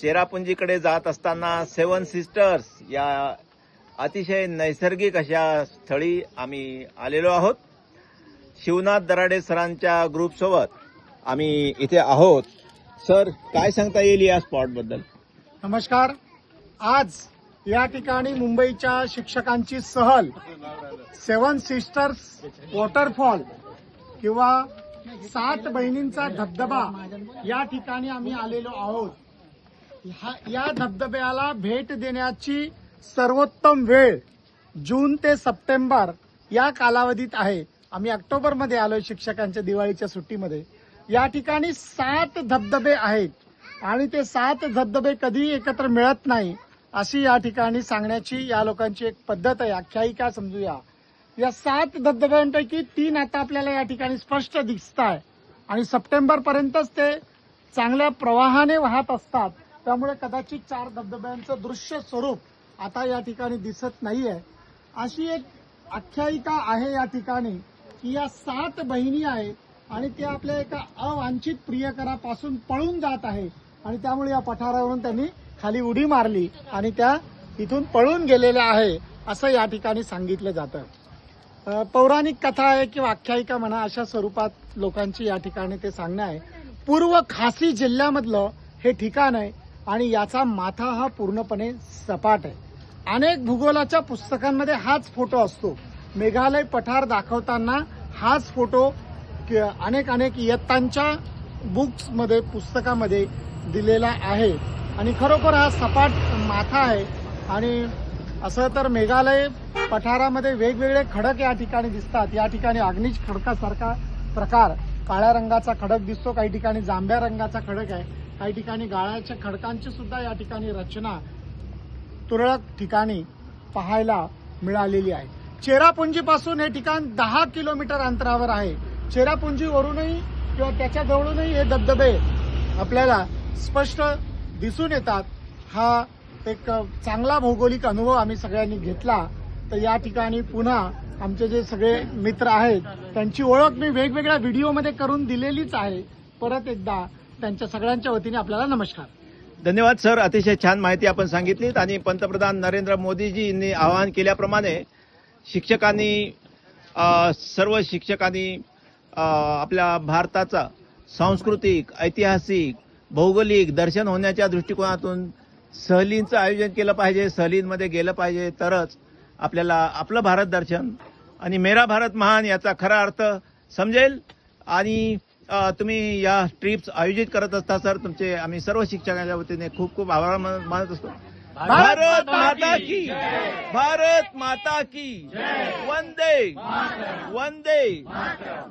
चेरापुंजीकडे जात असताना सेवन सिस्टर्स या अतिशय नैसर्गिक अशा स्थळी आम्ही आलेलो आहोत. शिवनाथ दराडे सरांच्या ग्रुपसोबत आम्ही इथे आहोत. सर काय सांगता येईल या स्पॉटबद्दल नमस्कार. आज या ठिकाणी मुंबईच्या शिक्षकांची सहल सेवन सिस्टर्स वॉटरफॉल किंवा सात बहिणींचा धबधबा या ठिकाणी आम्ही आलेलो आहोत. ह्या- या धबधब्याला भेट देण्याची सर्वोत्तम वेळ जून ते सप्टेंबर या कालावधीत आहे. आम्ही ऑक्टोबरमध्ये आलोय शिक्षकांच्या दिवाळीच्या सुट्टीमध्ये. या ठिकाणी सात धबधबे आहेत आणि ते सात धबधबे कधीही एकत्र मिळत नाही अशी या ठिकाणी सांगण्याची या लोकांची एक पद्धत आहे. आख्यायिका समजूया. या सात धबधब्यांपैकी तीन आता आपल्याला या ठिकाणी स्पष्ट दिसत आहे आणि सप्टेंबर पर्यंतच ते चांगल्या प्रवाहाने वाहत असतात. त्यामुळे कदाचित चार धबधब्यांचं दृश्य स्वरूप आता या ठिकाणी दिसत नाहीये. अशी एक आख्यायिका आहे या ठिकाणी की या सात बहिणी आहेत आणि त्या आपल्या एका अवांछित प्रियकरापासून पळून जात आहे आणि त्यामुळे या पठारावरून त्यांनी खाली उडी मारली आणि त्या इथून पळून गेलेल्या आहे असं या ठिकाणी सांगितलं जातं. पौराणिक कथा आहे किंवा आख्यायिका म्हणा अशा स्वरूपात लोकांची या ठिकाणी ते सांगणं आहे. पूर्व खासी जिल्ह्यामधलं हे ठिकाण आहे. आणि याचा माथा हा पूर्णपणे सपाट आहे. अनेक भूगोलाच्या पुस्तकांमध्ये हाच फोटो असतो. मेघालय पठार दाखवताना हाच फोटो अनेक अनेक इयत्तांच्या बुक्समध्ये पुस्तकामध्ये दिलेला आहे. आणि खरोखर हा सपाट माथा आहे. आणि असं तर मेघालय पठारामध्ये वेगवेगळे खडक या ठिकाणी दिसतात. या ठिकाणी अग्निज खडकासारखा प्रकार. काळ्या रंगाचा खडक दिसतो काही ठिकाणी जांभ्या रंगाचा खडक आहे. काही ठिकाणी गाळाच्या खडकांची सुद्धा या ठिकाणी रचना तुरळक ठिकाणी पाहायला मिळालेली आहे. चेरापुंजीपासून हे ठिकाण दहा किलोमीटर अंतरावर आहे. चेरापुंजीवरूनही किंवा त्याच्या जवळूनही हे धबधबे आपल्याला स्पष्ट दिसून येतात. हा एक चांगला भौगोलिक अनुभव आम्ही सगळ्यांनी घेतला. तर या ठिकाणी पुन्हा आमचे जे सगळे मित्र आहेत त्यांची ओळख मी वेगवेगळ्या व्हिडिओमध्ये करून दिलेलीच आहे. परत एकदा त्यांच्या सगळ्यांच्या वतीने आपल्याला नमस्कार. धन्यवाद सर. अतिशय छान माहिती आपण सांगितलीत आणि पंतप्रधान नरेंद्र मोदीजींनी आवाहन केल्याप्रमाणे शिक्षकांनी सर्व शिक्षकांनी आपल्या भारताचा सांस्कृतिक ऐतिहासिक भौगोलिक दर्शन होण्याच्या दृष्टिकोनातून सहलींचं आयोजन केलं पाहिजे सहलींमध्ये गेलं पाहिजे तरच आपल्याला आपलं भारत दर्शन आणि मेरा भारत महान याचा खरा अर्थ समजेल आणि तुम्ही या ट्रिप्स आयोजित करत असता सर तुमचे आम्ही सर्व शिक्षकांच्या वतीने खूप खूप आभार मान- मानत असतो. भारत माता की भारत माता की! वंदे! वंदे!